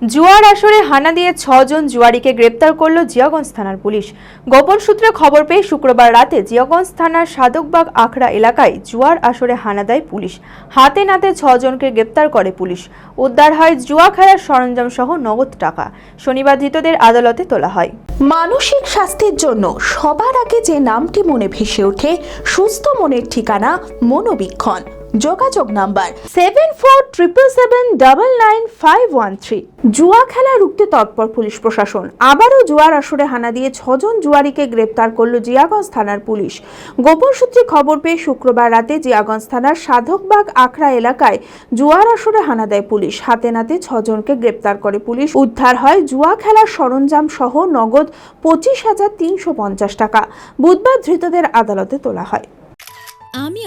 জুয়ার আসরে হানা দিয়ে ছজন জুয়ারিকে গ্রেপ্তার করল জিয়াগঞ্জ থানার পুলিশ। গোপন সূত্রে খবর পেয়ে শুক্রবার রাতে জিয়াগঞ্জ থানার সাধকবাগ আখড়া এলাকায় জুয়ার আসরে হানা দেয় পুলিশ। হাতে নাতে ছজনকে গ্রেপ্তার করে পুলিশ। উদ্ধার হয় জুয়া খেলার সরঞ্জাম সহ নগদ টাকা। শনিবার ধৃতদের আদালতে তোলা হয়। মানসিক স্বাস্থ্যের জন্য সবার আগে যে নামটি মনে ভেসে ওঠে, সুস্থ মনের ঠিকানা মনোবীক্ষণ। যোগাযোগ number seven four triple seven double nine five one three জুয়া খেলা রুখতে তৎপর পুলিশ প্রশাসন। আবারও জুয়ার আসরে হানা দিয়ে ছজন জুয়ারিকে গ্রেপ্তার করল জিয়াগঞ্জ থানার পুলিশ। গোপন সূত্রে খবর পেয়ে শুক্রবার রাতে জিয়াগঞ্জ থানার সাধকবাগ আখড়া এলাকায় জুয়ার আসরে হানা দেয় পুলিশ। হাতে নাতে ছজনকে গ্রেপ্তার করে পুলিশ। উদ্ধার হয় জুয়া খেলার সরঞ্জাম সহ নগদ পঁচিশ হাজার তিনশো পঞ্চাশ টাকা। বুধবার ধৃতদের আদালতে তোলা হয়।